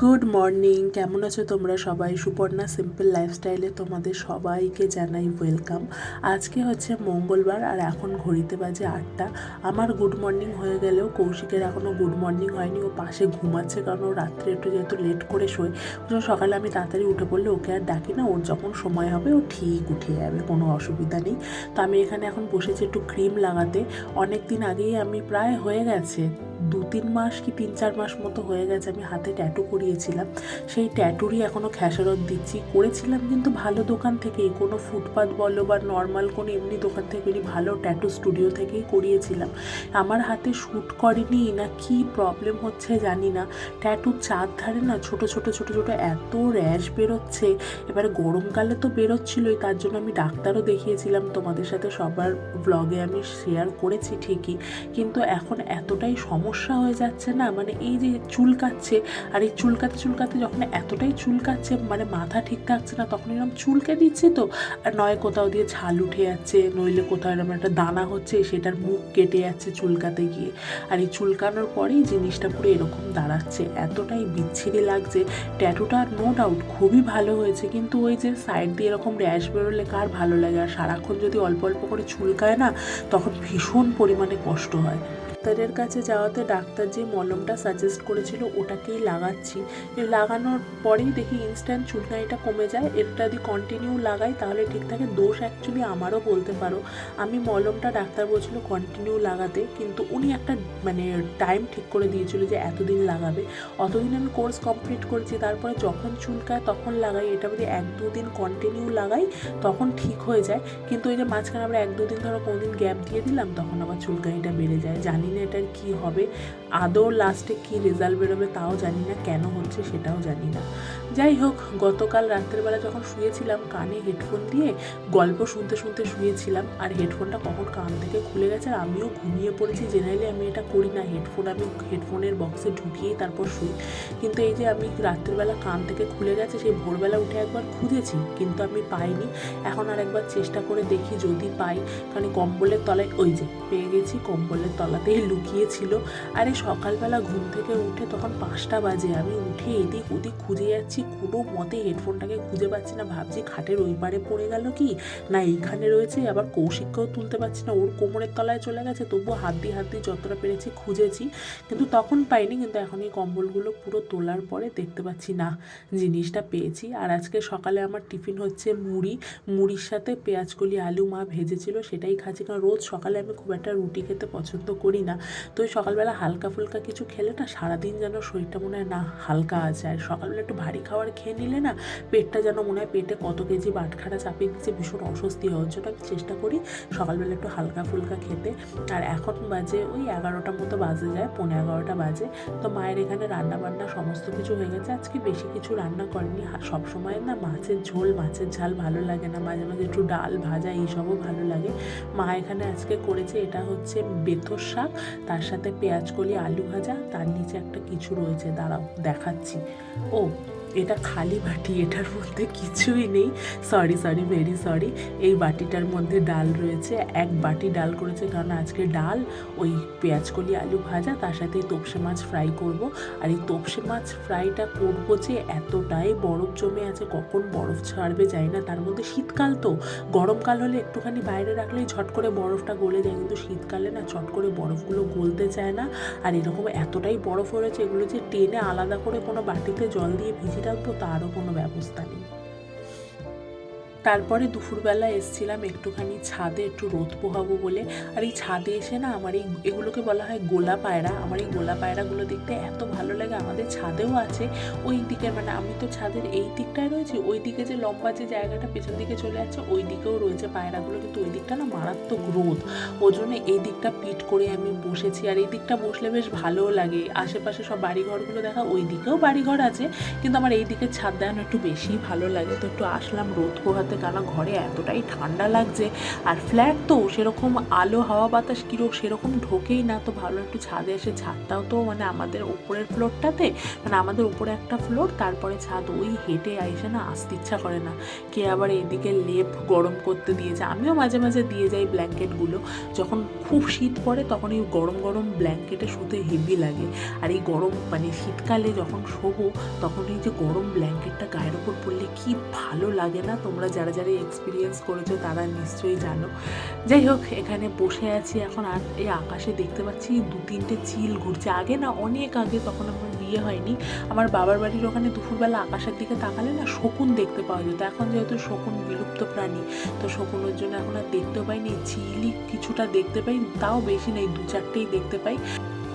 Good morning কেমন আছো তোমরা সবাই? সুপর্ণা সিম্পল লাইফস্টাইলে তোমাদের সবাইকে জানাই ওয়েলকাম আজকে হচ্ছে মঙ্গলবার আর এখন ঘড়িতে বাজে আটটা। আমার গুড মর্নিং হয়ে গেলেও কৌশিকের এখনও গুড মর্নিং হয়নি। ও পাশে ঘুমাচ্ছে কারণ ও রাত্রে একটু যেহেতু লেট করে শোয় সকালে আমি তাড়াতাড়ি উঠে পড়লে ওকে আর ডাকি না। ওর যখন সময় হবে, ও ঠিক উঠে যাবে, কোনো অসুবিধা নেই। তো আমি এখানে এখন বসেছি একটু ক্রিম লাগাতে। অনেক দিন আগেই আমি প্রায় হয়ে গেছে। দু তিন মাস কি তিন চার মাস মতো হয়ে গেছে আমি হাতে ট্যাটু করিয়েছিলাম। সেই ট্যাটুরই এখনও খেসারত দিচ্ছি। করেছিলাম কিন্তু ভালো দোকান থেকেই। কোনো ফুটপাথ বলো বা নর্মাল কোনো এমনি দোকান থেকে ভালো ট্যাটু স্টুডিও থেকেই করিয়েছিলাম। আমার হাতে শ্যুট করেনি না কি প্রবলেম হচ্ছে জানি না। ট্যাটুর চার ধারে না ছোট ছোট ছোট ছোট এত র্যাশ বেরোচ্ছে। এবারে গরমকালে তো বেরোচ্ছিলই, তার জন্য আমি ডাক্তারও দেখিয়েছিলাম। তোমাদের সাথে সবার ব্লগে আমি শেয়ার করেছি ঠিকই। কিন্তু এখন এতটাই সমস্যা হয়ে যাচ্ছে না? মানে এই যে চুলকাচ্ছে, আর এই চুলকাতে চুলকাতে যখন এতটাই চুলকাচ্ছে মানে মাথা ঠিক থাকছে না, তখন এরকম চুলকে দিচ্ছে তো? আর নয় কোথাও দিয়ে ছাল উঠে যাচ্ছে, নইলে কোথাও এরকম একটা দানা হচ্ছে, সেটার মুখ কেটে যাচ্ছে চুলকাতে গিয়ে। আর এই চুলকানোর পরেই জিনিসটা পুরো এরকম দাঁড়াচ্ছে। এতটাই বিচ্ছিরি লাগছে। ট্যাটুটা নো ডাউট খুবই ভালো হয়েছে, কিন্তু ওই যে সাইড দিয়ে এরকম র্যাশ বেরোলে কার ভালো লাগে? আর সারাক্ষণ যদি অল্প অল্প করে চুলকায় না, তখন ভীষণ পরিমাণে কষ্ট হয়। ডাক্তারের কাছে যাওয়াতে ডাক্তার যে মলমটা সাজেস্ট করেছিল, ওটাকেই লাগাচ্ছি। লাগানোর পরেই দেখি ইনস্ট্যান্ট চুলকানিটা কমে যায়। এটা যদি কন্টিনিউ লাগাই, তাহলে ঠিক থাকে দোষ অ্যাকচুয়ালি আমারও বলতে পারো। আমি মলমটা ডাক্তার বলছিল কন্টিনিউ লাগাতে, কিন্তু উনি একটা মানে টাইম ঠিক করে দিয়েছিল যে এতদিন লাগাবে। অতদিন আমি কোর্স কমপ্লিট করেছি, তারপরে যখন চুলকায় তখন লাগাই, এটা যদি এক দুদিন কন্টিনিউ লাগাই, তখন ঠিক হয়ে যায়। কিন্তু ওই যে মাঝখানে আমরা এক দুদিন ধরো কোনোদিন গ্যাপ দিয়ে দিলাম, তখন আবার চুলকানিটা বেড়ে যায়, জানি না এটার কী হবে? আদৌ লাস্টে কী রেজাল্ট বেরোবে তাও জানি না, কেন হচ্ছে সেটাও জানি না। যাই হোক, গতকাল রাত্রেবেলা যখন শুয়েছিলাম, কানে হেডফোন দিয়ে গল্প শুনতে শুনতে শুয়েছিলাম, আর হেডফোনটা কখন কান থেকে খুলে গেছে, আর আমিও ঘুমিয়ে পড়েছি, জেনারেলি আমি এটা করি না। হেডফোন আমি হেডফোনের বক্সে ঢুকিয়েই তারপর শুই। কিন্তু এই যে আমি রাত্রিবেলা কান থেকে খুলে গেছে, সেই ভোরবেলা উঠে একবার খুঁজেছি, কিন্তু আমি পাইনি। এখন আর একবার চেষ্টা করে দেখি যদি পাই। কারণ কম্বলের তলায়, ওই যে, পেয়ে গেছি, কম্বলের তলাতেই লুকিয়েছিল। আর সকালবেলা ঘুম থেকে উঠে তখন পাঁচটা বাজে। আমি উঠে এদিক ওদিক খুঁজে যাচ্ছি, কোনো মতে হেডফোনটাকে খুঁজে পাচ্ছি না। ভাবছি খাটের ওই পারে পড়ে গেল কি? না, এইখানে রয়েছে, আবার কৌশিককেও তুলতে পারছি না। ওর কোমরের তলায় চলে গেছে, তবুও হাত দিয়ে হাত দিয়ে যতটা পেরেছি খুঁজেছি। কিন্তু তখন পাইনি, কিন্তু এখন এই কম্বলগুলো পুরো তোলার পরে দেখতে পাচ্ছি, না, জিনিসটা পেয়েছি। আর আজকে সকালে আমার টিফিন হচ্ছে মুড়ি। মুড়ির সাথে পেঁয়াজ কলি আলু মা ভেজেছিল, সেটাই খাচ্ছি। কারণ রোজ সকালে আমি খুব একটা রুটি খেতে পছন্দ করি না। তো ওই সকালবেলা হালকা ফুলকা কিছু খেলে না সারাদিন যেন শরীরটা মনে হয় না হালকা আছে। আর সকালবেলা একটু ভারী খাবার খেয়ে নিলে না পেটটা যেন মনে হয় পেটে কত কেজি বাটখারা চাপিয়ে দিচ্ছে, ভীষণ অস্বস্তি হওয়ার জন্য আমি চেষ্টা করি সকালবেলা একটু হালকা ফুলকা খেতে। আর এখন বাজে ওই এগারোটার মতো বাজে যায় পনেরো এগারোটা বাজে। তো মায়ের এখানে রান্না বান্না সমস্ত কিছু হয়ে গেছে। আজকে বেশি কিছু রান্না করেনি। সবসময় না মাছের ঝোল, মাছের ঝাল ভালো লাগে না। মাঝে মাঝে একটু ডাল ভাজা এইসবও ভালো লাগে। মা এখানে আজকে করেছে, এটা হচ্ছে বেথর শাক। তার সাথে পেঁয়াজ কলি আলু ভাজা তার নিচে একটা কিছু রয়েছে দাঁড়াও দেখাচ্ছি। ও এটা খালি বাটি, এটার মধ্যে কিছুই নেই। সরি সরি ভেরি সরি এই বাটিটার মধ্যে ডাল রয়েছে। এক বাটি ডাল করেছে, কারণ আজকে ডাল, ওই পেঁয়াজ কলি, আলু ভাজা, তার সাথে তোপসে মাছ ফ্রাই করব। আর এই তোপসে মাছ ফ্রাইটা করব যে এতটাই বরফ জমে আছে, কখন বরফ ছাড়বে যাই না। তার মধ্যে শীতকাল তো। গরমকাল হলে একটুখানি বাইরে রাখলেই ঝট করে বরফটা গলে যায়, কিন্তু শীতকালে না চট করে বরফগুলো গলতে চায় না। আর এরকম এতটাই বরফ হয়েছে, এগুলো যে টেনে আলাদা করে কোনো বাটিতে জল দিয়ে ভিজিয়ে রাখব তারও কোনো ব্যবস্থা নেই। তারপরে দুপুরবেলা এসছিলাম একটুখানি ছাদে একটু রোদ পোহাবো বলে। আর এই ছাদে এসে না আমার এই এগুলোকে বলা হয় গোলা পায়রা। আমার এই গোলা পায়রাগুলো দেখতে এত ভালো লাগে, আমাদের ছাদেও আছে। ওই দিকে মানে আমি তো ছাদের এই দিকটায় রয়েছি, ওই দিকে যে লম্বা যে জায়গাটা পেছন দিকে চলে যাচ্ছে, ওই দিকেও রয়েছে পায়রাগুলো। কিন্তু ওই দিকটা না মারাত্মক রোদ। ওই জন্য এই দিকটা পিট করে আমি বসেছি। আর এই দিকটা বসলে বেশ ভালোও লাগে। আশেপাশে সব বাড়িঘরগুলো দেখা, ওই দিকেও বাড়িঘর আছে। কিন্তু আমার এই দিকের ছাদ দেখানো একটু বেশি ভালো লাগে। তো একটু আসলাম রোদ পোহাতে। কেননা ঘরে এতটাই ঠান্ডা লাগছে, আর ফ্ল্যাট তো সেরকম আলো, হাওয়া, বাতাস কিরো সেরকম ঢোকেই না। তো ভালো একটু ছাদে এসে ছাদটাও তো মানে আমাদের উপরের ফ্লোরটাতে মানে আমাদের উপরে একটা ফ্লোর তারপরে ছাদ ওই হেঁটে আইসে না আসতে ইচ্ছা করে না। কে আবার এদিকে লেপ গরম করতে দিয়েছে। আমিও মাঝে মাঝে দিয়ে যাই ব্ল্যাঙ্কেটগুলো। যখন খুব শীত পড়ে, তখন এই গরম গরম ব্ল্যাঙ্কেটে শুতে হেভি লাগে। আর এই গরম মানে শীতকালে যখন শোবো, তখন এই যে গরম ব্ল্যাঙ্কেটটা গায়ের ওপর পড়লে কি ভালো লাগে না তোমরা যারা যারা যারা এক্সপিরিয়েন্স করেছ তারা নিশ্চয়ই জানো। যাই হোক, এখানে বসে আছি এখন আর এই আকাশে দেখতে পাচ্ছি দু তিনটে চিল ঘুরছে। আগে না অনেক আগে তখন আমার বিয়ে হয়নি। আমার বাবার বাড়ির ওখানে দুপুরবেলা আকাশের দিকে তাকালে না শকুন দেখতে পাওয়া যেত। এখন যেহেতু শকুন বিলুপ্ত প্রাণী, তো শকুনের জন্য এখন আর দেখতে পাইনি। চিলি কিছুটা দেখতে পাই, তাও বেশি নেই, দু চারটেই দেখতে পাই।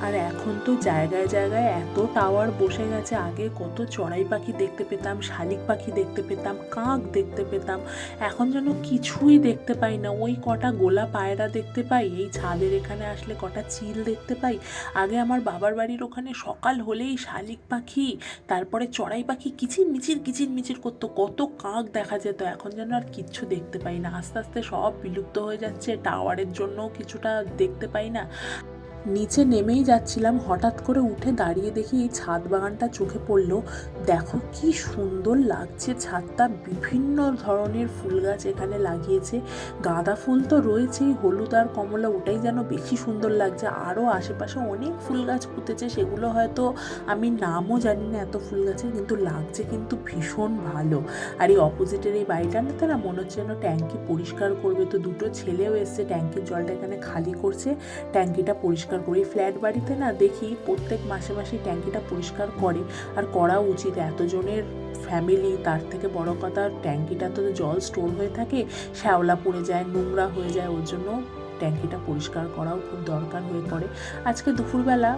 আর এখন তো জায়গায় জায়গায় এত টাওয়ার বসে গেছে, আগে কত চড়াই পাখি দেখতে পেতাম, শালিক পাখি দেখতে পেতাম, কাক দেখতে পেতাম, এখন যেন কিছুই দেখতে পাই না। ওই কটা গোলা পায়রা দেখতে পাই, এই ছাদের এখানে আসলে কটা চিল দেখতে পাই। আগে আমার বাবার বাড়ির ওখানে সকাল হলেই শালিক পাখি, তারপরে চড়াই পাখি কিচির মিচির কিচির মিচির করতো, কত কাক দেখা যেত, এখন যেন আর কিচ্ছু দেখতে পাই না। আস্তে আস্তে সব বিলুপ্ত হয়ে যাচ্ছে, টাওয়ারের জন্যও কিছুটা দেখতে পাই না। নিচে নেমেই যাচ্ছিলাম, হঠাৎ করে উঠে দাঁড়িয়ে দেখি এই ছাদ বাগানটা চোখে পড়ল। দেখো কি সুন্দর লাগছে, ছাদটা বিভিন্ন ধরনের ফুল গাছ এখানে লাগিয়েছে। গাঁদা ফুল তো রয়েছেই, হলুদ আর কমলা, ওটাই যেন বেশি সুন্দর লাগছে। আরও আশেপাশে অনেক ফুল গাছ পুঁতেছে, সেগুলো হয়তো আমি নামও জানি না এত ফুল গাছের কিন্তু লাগছে কিন্তু ভীষণ ভালো। আর এই অপোজিটের এই বাড়িটাতে না মনে হচ্ছে যেন ট্যাঙ্কি পরিষ্কার করবে। তো দুটো ছেলেও এসছে, ট্যাঙ্কির জলটা এখানে খালি করছে, ট্যাঙ্কিটা পরিষ্কার করি। ফ্ল্যাট বাড়িতে না দেখি প্রত্যেক মাসে মাসে ট্যাঙ্কিটা পরিষ্কার করে। আর করা উচিত এতজনের ফ্যামিলি, তার থেকে বড় কথা ট্যাঙ্কিটা তো জল স্টোর হয়ে থাকে, শ্যাওলা পড়ে যায়, নোংরা হয়ে যায়, ওর জন্য ট্যাঙ্কিটা পরিষ্কার করাও খুব দরকার হয়ে পড়ে। আজকে দুপুরবেলা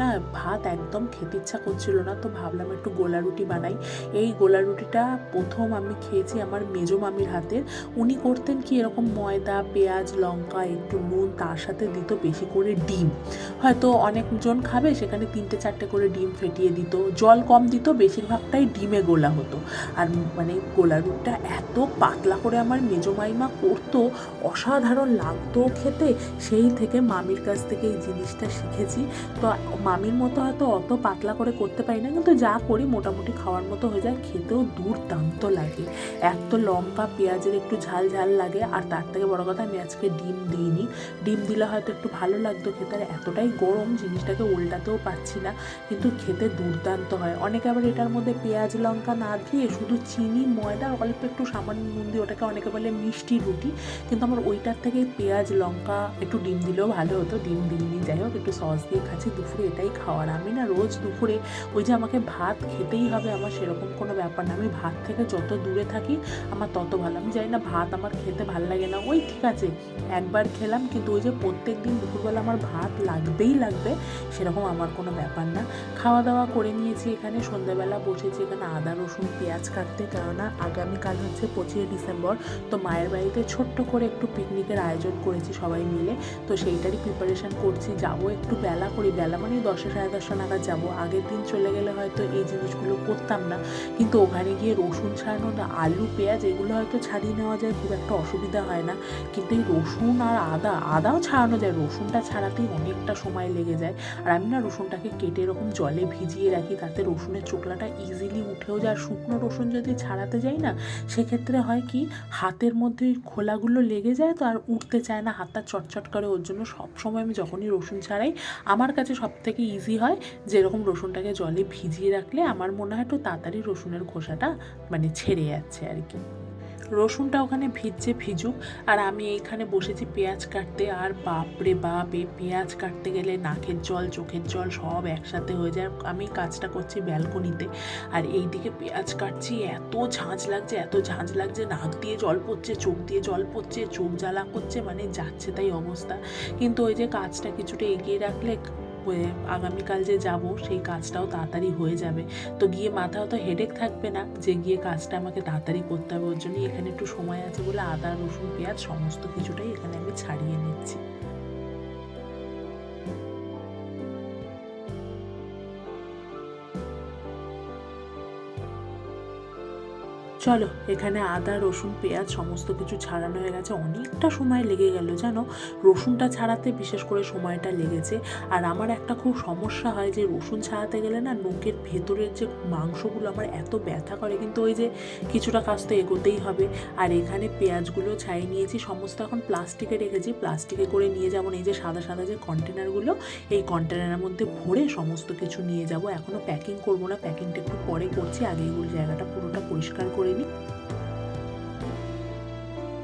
না ভাত একদম খেতে ইচ্ছা করছিল না, তো ভাবলাম একটু গোলা রুটি বানাই। এই গোলা রুটিটা প্রথম আমি খেয়েছি আমার মেজো মামির হাতের। উনি করতেন কি এরকম ময়দা, পেঁয়াজ, লঙ্কা, একটু নুন, তার সাথে দিত বেশি করে ডিম। হয়তো অনেকজন খাবে, সেখানে তিনটে চারটে করে ডিম ফেটিয়ে দিত। জল কম দিত, বেশিরভাগটাই ডিমে গোলা হতো। আর মানে গোলা রুটিটা এত পাতলা করে আমার মেজো মাইমা করতো, অসাধারণ লাগতো খেতে সেই থেকে মামির কাছ থেকে এই জিনিসটা শিখেছি। তো মামির মতো হয়তো অত পাতলা করে করতে পারি না, কিন্তু যা করি মোটামুটি খাওয়ার মতো হয়ে যায়, খেতেও দুর্দান্ত লাগে। এক তো লঙ্কা পেঁয়াজের একটু ঝাল ঝাল লাগে, আর তার থেকে বড় কথা আমি আজকে ডিম দিইনি। ডিম দিলে হয়তো একটু ভালো লাগতো খেতে, আর এতটাই গরম জিনিসটাকে উল্টাতেও পাচ্ছি না, কিন্তু খেতে দুর্দান্ত হয়। অনেকে আবার এটার মধ্যে পেঁয়াজ, লঙ্কা না দিয়ে শুধু চিনি, ময়দা, অল্প একটু সামান্য নুন দিয়ে ওটাকে অনেকে বলে মিষ্টি রুটি, কিন্তু আমার ওইটার থেকে পেঁয়াজ, লঙ্কা একটু ডিম দিলেও ভালো হতো, ডিম দিইনি, যাই হোক একটু সস দিয়ে খাচ্ছি, দুপুরে এটাই খাওয়ার। আমি না রোজ দুপুরে ওই যে আমাকে ভাত খেতেই হবে আমার সেরকম কোনো ব্যাপার না, আমি ভাত থেকে যত দূরে থাকি আমার তত ভালো। আমি জানি না ভাত আমার খেতে ভালো লাগে না, ওই ঠিক আছে, একবার খেলাম কিন্তু ওই যে প্রত্যেক দিন দুপুরবেলা আমার ভাত লাগবেই লাগবে, সেরকম আমার কোনো ব্যাপার না। খাওয়া দাওয়া করে নিয়েছি এখানে, সন্ধ্যাবেলা বসেছি এখানে আদা, রসুন, পেঁয়াজ কাটতে, কেননা আগামীকাল হচ্ছে পঁচিশে ডিসেম্বর, তো মায়ের বাড়িতে ছোট্ট করে একটু পিকনিকের আয়োজন করেছি সবাই মিলে। তো সেইটারই প্রিপারেশন করছি। যাব একটু বেলা করি। বেলা মানে দশটা, সাড়ে দশটা নাগাদ যাব। আগের দিন চলে গেলে হয়তো এই জিনিসগুলো করতাম না। কিন্তু ওখানে গিয়ে রসুন ছাড়ানো না, আলু, পেঁয়াজ এগুলো হয়তো ছাড়িয়ে নেওয়া যায়, খুব একটা অসুবিধা হয় না। কিন্তু এই রসুন আর আদা, আদাও ছাড়ানো যায়। রসুনটা ছাড়াতেই অনেকটা সময় লেগে যায়। আর আমি না রসুনটাকে কেটে এরকম জলে ভিজিয়ে রাখি। তাতে রসুনের চোকলাটা ইজিলি উঠেও যায়। আর শুকনো রসুন যদি ছাড়াতে যাই না, সেক্ষেত্রে হয় কি, হাতের মধ্যে খোলাগুলো লেগে যায় তো আর উঠতে চায় না। হাতটা চটচট করে ওর জন্য সবসময় আমি যখনই রসুন ছাড়াই, আমার কাছে সব থেকে ইজি হয় যেরকম রসুনটাকে জলে ভিজিয়ে রাখলে আমার মনে হয় একটু তাড়াতাড়ি রসুনের খোসাটা মানে ছেড়ে যাচ্ছে আর কি। রসুনটা ওখানে ভিজছে ভিজুক, আর আমি এইখানে বসেছি পেঁয়াজ কাটতে। আর বাপরে বাপ, এই পেঁয়াজ কাটতে গেলে নাকের জল, চোখের জল সব একসাথে হয়ে যায়। আমি কাজটা করছি ব্যালকনিতে, আর এই দিকে পেঁয়াজ কাটছি। এত ঝাঁঝ লাগছে, এত ঝাঁঝ লাগছে, নাক দিয়ে জল পড়ছে, চোখ দিয়ে জল পড়ছে, চোখ জ্বালা করছে মানে যাচ্ছে তাই অবস্থা। কিন্তু ওই যে কাজটা কিছুটা এগিয়ে রাখলে আগামীকাল যে যাব, সেই কাজটাও তাড়াতাড়ি হয়ে যাবে। তো গিয়ে মাথাও তো হেডেক থাকবে না, যে গিয়ে কাজটা আমাকে তাড়াতাড়ি করতে হবে, ওর জন্যই এখানে একটু সময় আছে বলে আদা, রসুন, পেঁয়াজ, সমস্ত কিছুটাই এখানে আমি ছাড়িয়ে নিচ্ছি চলো, এখানে আদা, রসুন, পেঁয়াজ সমস্ত কিছু ছাড়ানো হয়ে গেছে। অনেকটা সময় লেগে গেল জানো? রসুনটা ছাড়াতে বিশেষ করে সময়টা লেগেছে। আর আমার একটা খুব সমস্যা হয় যে রসুন ছাড়াতে গেলে না নোকের ভেতরের যে মাংসগুলো আমার এত ব্যথা করে, কিন্তু ওই যে কিছুটা কাজ তো এগোতেই হবে। আর এখানে পেঁয়াজগুলো ছাইয়ে নিয়েছি, সমস্ত এখন প্লাস্টিকে রেখেছি। প্লাস্টিকে করে নিয়ে যাব, এই যে সাদা সাদা যে কন্টেনারগুলো এই কন্টেনারের মধ্যে ভরে সমস্ত কিছু নিয়ে যাব। এখনও প্যাকিং করব না প্যাকিংটা একটু পরে করছি, আগে এগুলো জায়গাটা পুরোটা পরিষ্কার করে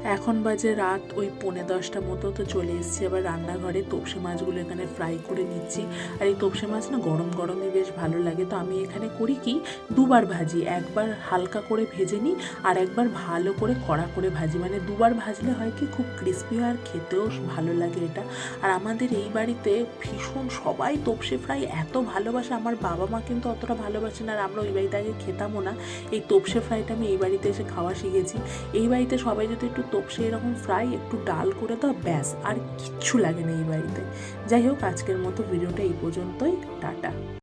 এখন বাজে রাত ওই পৌনে দশটা মতো, তো চলে এসেছি আবার রান্নাঘরে। তোপসে মাছগুলো এখানে ফ্রাই করে নিচ্ছি। আর এই তোপসে মাছ না গরম গরমই বেশ ভালো লাগে। তো আমি এখানে করি কি, দুবার ভাজি। একবার হালকা করে ভেজে নিই আর একবার ভালো করে কড়া করে ভাজি। মানে দুবার ভাজলে হয় কি, খুব ক্রিস্পি হয় আর খেতেও ভালো লাগে এটা। আর আমাদের এই বাড়িতে ভীষণ সবাই তোপসে ফ্রাই এত ভালোবাসে। আমার বাবা মা কিন্তু অতটা ভালোবাসে না আর আমরা ওই বাড়িতে আগে খেতামও না। এই তোপসে ফ্রাইটা আমি এই বাড়িতে এসে খাওয়া শিখেছি। এই বাড়িতে সবাই যদি একটু তোপসে এরকম ফ্রাই একটু ডাল করে দাও, ব্যাস, আর কিচ্ছু লাগে না এই বাড়িতে। যাই হোক, আজকের মতো ভিডিওটা এই পর্যন্তই, টাটা।